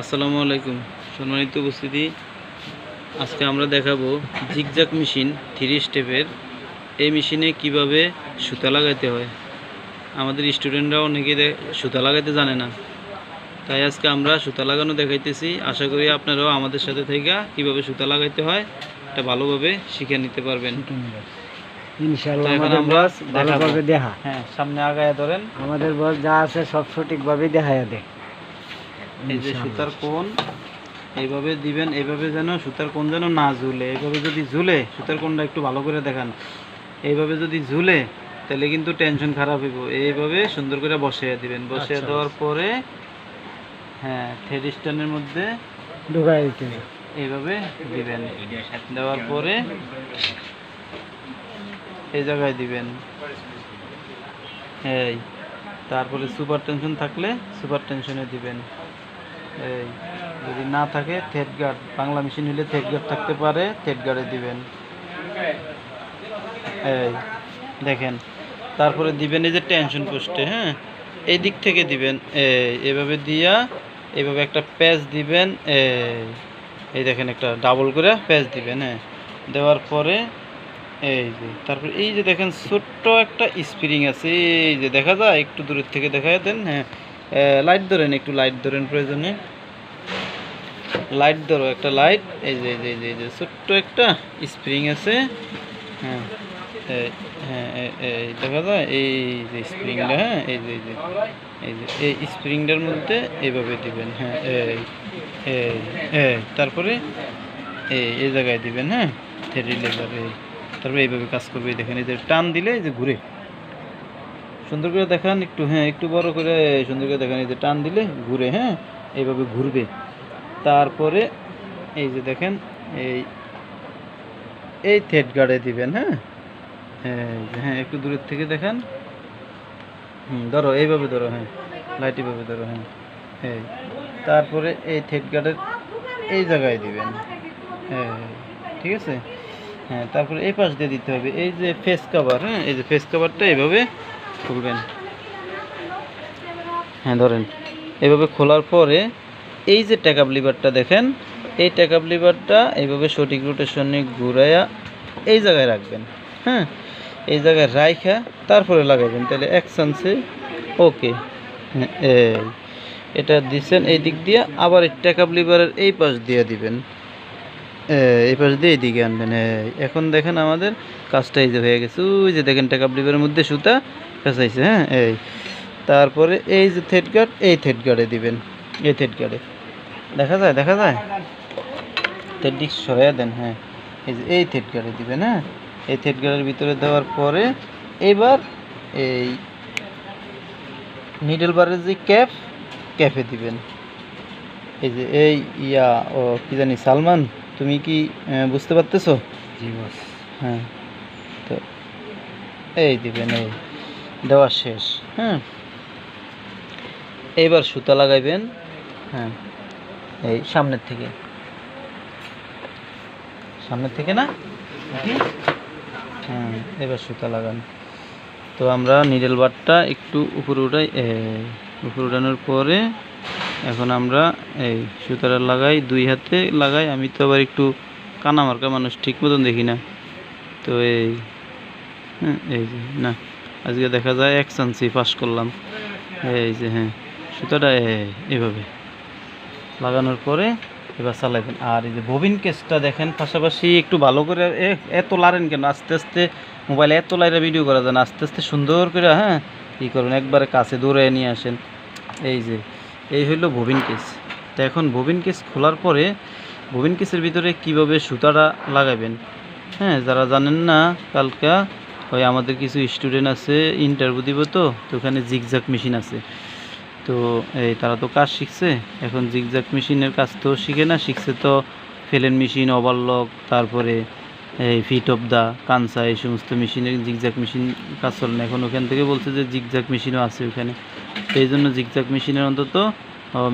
আসসালামু আলাইকুম। সম্মানিত উপস্থিতি, আজকে আমরা দেখাবো জিগজাক মেশিন থ্রি স্টেপের, এই মেশিনে কীভাবে সুতা লাগাইতে হয়। আমাদের স্টুডেন্টরা অনেকে সুতা লাগাইতে জানে না। তাই আজকে আমরা সুতা লাগানো দেখাইতেছি। আশা করি আপনারাও আমাদের সাথে থেকে কীভাবে সুতা লাগাইতে হয়, এটা ভালোভাবে শিখে নিতে পারবেন। ইনশাল্লাহ তো এখন আমাদের বস ভালোভাবে দেখা হ্যাঁ সামনে আগায় ধরেন। আমাদের বস যা আছে সব সঠিকভাবে দেখায় দে এই যে সুতার এইভাবে দিবেন এইভাবে যেন সুতার যেন না ঝুলে। এইভাবে যদি ঝুলে সুতার একটু ভালো করে দেখান। এইভাবে যদি ঝুলে তাহলে কিন্তু টেনশন খারাপ হইব। এইভাবে সুন্দর করে বসিয়ে দিবেন। বসিয়ে আচ্ছা, দেওয়ার পরে হ্যাঁ থ্রেড স্ট্যান্ডের মধ্যে ঢুকাই দিতে এইভাবে দিবেন। দেওয়ার পরে এই জায়গায় দিবেন। এই, তারপরে সুপার টেনশন থাকলে সুপার টেনশনে দিবেন। এই, যদি না থাকে থেট গার্ড বাংলা মেশিন হলে থেট গার্ড থাকতে পারে থেট গার্ডে দিবেন। এই, দেখেন, তারপরে দিবেন এই যে টেনশন পোস্টে হ্যাঁ? এই দিক থেকে দিবেন, এই, এভাবে দিয়া, এভাবে একটা প্যাচ দিবেন, এই এই দেখেন একটা ডাবল করে প্যাচ দিবেন হ্যাঁ? দেওয়ার পরে এই যে, তারপরে এই যে দেখেন ছোট্ট একটা স্প্রিং আছে, এই যে দেখা যায়, একটু দূরের থেকে দেখা দেন হ্যাঁ লাইট ধরেন, একটু লাইট ধরেন প্রয়োজনে। লাইট ধরো, একটা লাইট এই যে এই যে, এই যে- ছোট্ট একটা স্প্রিং আছে হ্যাঁ হ্যাঁ এই- দেখা যায়, এই যে স্প্রিংটা হ্যাঁ এই যে এই যে এই যে, এই স্প্রিংটার মধ্যে এইভাবে দিবেন হ্যাঁ এই এই তারপরে, এই এই জায়গায় দিবেন হ্যাঁ থ্রি লেজার এই তারপরে এইভাবে কাজ করবে দেখেন, এই যে টান দিলে এই যে ঘুরে। সুন্দর করে দেখান একটু হ্যাঁ একটু বড় করে সুন্দর করে দেখান, এই যে টান দিলে ঘুরে হ্যাঁ এইভাবে ঘুরবে। তারপরে এই যে দেখেন, এই এই থ্রেড গার্ডে দিবেন হ্যাঁ? হ্যাঁ হ্যাঁ একটু দূরের থেকে দেখেন। হুম, ধরো, এইভাবে ধরো হ্যাঁ লাইট এইভাবে ধরো হ্যাঁ এই তারপরে এই থ্রেড গার্ডের এই জায়গায় দিবেন হ্যাঁ ঠিক আছে? হ্যাঁ তারপরে এই পাশ দিয়ে দিতে হবে। এই যে ফেস কভার হ্যাঁ এই যে ফেস কভারটা এইভাবে খুলবেন। হ্যাঁ ধরেন, এইভাবে খোলার পরে এই যে ট্যাকাপ লিভারটা দেখেন, এই ট্যাকাপ লিভারটা এইভাবে সঠিক রোটেশনে ঘুরাইয়া এই জায়গায় রাখবেন। হ্যাঁ এই জায়গায় রাইখা তারপরে লাগাবেন তাহলে এক চান্সে ওকে হ্যাঁ এটা দিচ্ছেন এই দিক দিয়ে আবার এই ট্যাকাপ লিভারের এই পাশ দিয়ে দিবেন। এই, পাশ দিয়ে এইদিকে আনবেন এখন দেখেন আমাদের কাজটা এই যে হয়ে গেছে। ওই যে দেখেন ট্যাকাপ লিভারের মধ্যে সুতা ফেসাইছে হ্যাঁ এই। তারপরে এই যে থ্রেড গার্ড এই থ্রেড গার্ডে দিবেন। এই থ্রেড গার্ডে দেখা যায় দেখা যায়? থ্রেড ডিস্ক সরাইয়া দেন হ্যাঁ। এই যে এই থ্রেড গার্ডে দিবেন হ্যাঁ। এই থ্রেড গার্ডের ভিতরে দেওয়ার পরে এবার এই নিডল বারের যে ক্যাপ ক্যাপে দিবেন। এই যে এই ইয়া ও কি জানি সালমান? তুমি কি বুঝতে পারতেছো? হ্যাঁ। তো এই দিবেন এই। দেওয়া শেষ হ্যাঁ। এইবার সুতা লাগাইবেন হ্যাঁ। এই সামনের থেকে। সামনের থেকে না? হ্যাঁ এবার সুতা লাগান। তো আমরা নিডেল বারটা একটু উপরে উঠাই উপরে উঠানোর পরে এখন আমরা এই সুতাটা লাগাই, দুই হাতে লাগাই। আমি তো আবার একটু কানা মার্কা মানুষ ঠিক মতন দেখি না। তো এই হ্যাঁ এই যে, না, আজকে দেখা যায় এক চান্সি পাস করলাম। এই যে হ্যাঁ সুতাটা এই- এইভাবে লাগানোর পরে এবার চালাইবেন। আর এই যে ববিন কেসটা দেখেন, পাশাপাশি একটু ভালো করে এত লারেন কেন? আস্তে আস্তে মোবাইলে এত লাইরা ভিডিও করা যায় আস্তে আস্তে সুন্দর করে হ্যাঁ ই করুন, একবারে কাছে দৌড়ে নিয়ে আসেন। এই যে এই হইল ববিন কেস। তো এখন ববিন কেস খোলার পরে ববিন কেসের ভিতরে কীভাবে সুতাটা লাগাবেন? হ্যাঁ যারা জানেন না, কালকা ওই আমাদের কিছু স্টুডেন্ট আছে ইন্টারভিউ দিব তো তো ওখানে জিগজাক মেশিন আছে। তো এই তারা তো কাজ শিখছে, এখন জিগজাক মেশিনের কাজ তো শিখে না, শিখছে তো ফেলেন মেশিন ওভারলক তারপরে এই ফিট অফ দা কানসা, এই সমস্ত মেশিনের জিগজাক মেশিন কাজ চলে না। এখন ওখান থেকে বলছে যে জিগজাক মেশিনও আছে ওখানে। এই জন্য জিগজাক মেশিনের অন্তত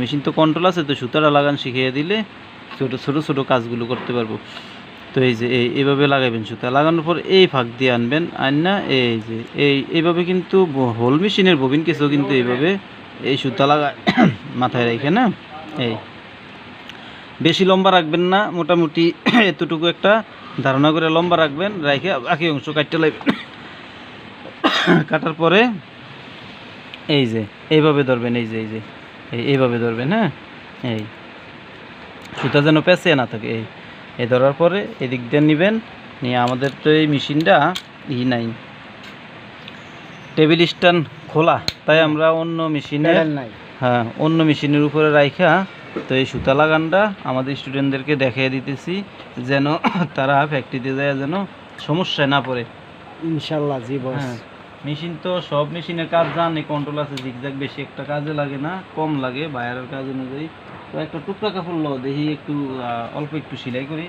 মেশিন তো কন্ট্রোল আছে তো সুতাটা লাগান শিখিয়ে দিলে ছোটো ছোটো ছোটো কাজগুলো করতে পারব। তো এই যে, এই, এইভাবে লাগাবেন সুতা। লাগানোর পর এই ফাঁক দিয়ে আনবেন আন না এই যে, এই, এইভাবে কিন্তু হোল মেশিনের ববিন কিছু কিন্তু এইভাবে এই সুতা লাগা মাথায় রেখে, না? এই। বেশি লম্বা রাখবেন না, মোটামুটি এতটুকু একটা ধারণা করে লম্বা রাখবেন রেখে বাকি অংশ কাটতে লাগবে। কাটার পরে এই যে এইভাবে ধরবেন এই যে এই যে এই এইভাবে ধরবেন হ্যাঁ? এই। সুতা যেন পেঁচে না থাকে এই। এই ধরার পরে এদিক দিয়ে নেবেন নিয়ে আমাদের তো এই মেশিনটা ই নাই। টেবিল স্ট্যান্ড খোলা তাই আমরা অন্য মেশিনে হ্যাঁ অন্য মেশিনের উপরে রাইখা তো এই সুতা লাগানটা আমাদের স্টুডেন্টদেরকে দেখিয়ে দিতেছি যেন তারা ফ্যাক্টরিতে যায় যেন সমস্যায় না পড়ে। ইনশাল্লাহ জি বস হ্যাঁ। মেশিন তো সব মেশিনের কাজ জানে কন্ট্রোল আছে জিগজাগ বেশি একটা কাজে লাগে না কম লাগে বায়ারের কাজ অনুযায়ী। তো একটা টুকরা কাপড় লো দেখি একটু অল্প একটু সেলাই করি।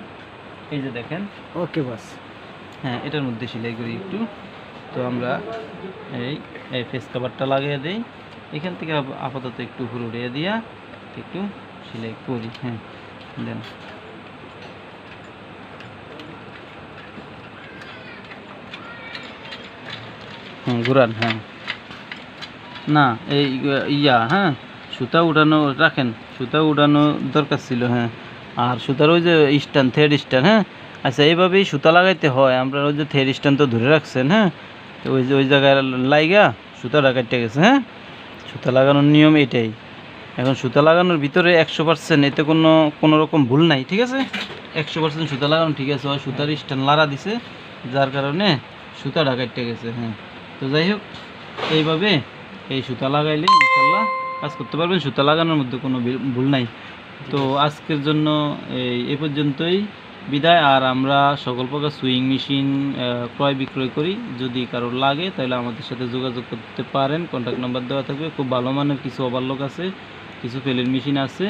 এই যে দেখেন। ওকে বাস। হ্যাঁ এটার মধ্যে সেলাই করি একটু। তো আমরা এই এই ফেস কাভারটা লাগিয়ে দিই। এখান থেকে আপাতত একটু উড়িয়ে দিয়া একটু সেলাই করি হ্যাঁ। দেন। হুম, ঘুরান হ্যাঁ। না, এই, ইয়া হ্যাঁ সুতা উঠানো রাখেন, সুতা উঠানো দরকার ছিল হ্যাঁ। আর সুতার ওই যে স্ট্যান্ড, থ্রেড স্ট্যান্ড হ্যাঁ। আচ্ছা এইভাবেই সুতা লাগাইতে হয়, আমরা ওই যে থ্রেড স্ট্যান্ড তো ধরে রাখছেন হ্যাঁ। তো ওই যে, ওই জায়গায় লাইগা, সুতাটা কাটতে গেছে হ্যাঁ। সুতা লাগানোর নিয়ম এটাই। এখন সুতা লাগানোর ভিতরে একশো পার্সেন্ট, এতে কোনো কোনো রকম ভুল নাই, ঠিক আছে? একশো পার্সেন্ট সুতা লাগানো ঠিক আছে, ওই সুতার স্ট্যান্ড লাড়া দিছে, যার কারণে সুতাটা কাটতে গেছে হ্যাঁ। তো যাই হোক, এইভাবে এই সুতা লাগাইলে ইনশাল্লাহ কাজ করতে পারবেন। সুতা লাগানোর মধ্যে কোনো ভুল নাই। তো আজকের জন্য এই, এ পর্যন্তই। বিদায়। আর আমরা সকল প্রকার সুইং মেশিন ক্রয় বিক্রয় করি। যদি কারোর লাগে, তাহলে আমাদের সাথে যোগাযোগ করতে পারেন। কন্ট্যাক্ট নাম্বার দেওয়া থাকবে। খুব ভালো মানের কিছু ওভারলোক আছে, কিছু ফেলের মেশিন আছে,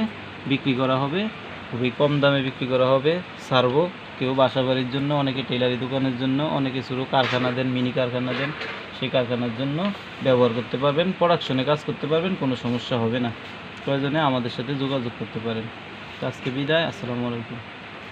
বিক্রি করা হবে। খুবই কম দামে বিক্রি করা হবে। সার্ভো কেউ বাসা বাড়ির জন্য, অনেকে টেলারি দোকানের জন্য, অনেকে শুরু কারখানা দেন মিনি কারখানা দেন। সেই কারখানার জন্য ব্যবহার করতে পারবেন প্রোডাকশনে কাজ করতে পারবেন, কোনো সমস্যা হবে না। প্রয়োজনে আমাদের সাথে যোগাযোগ করতে পারেন। আজকে বিদায়, আসসালামু আলাইকুম।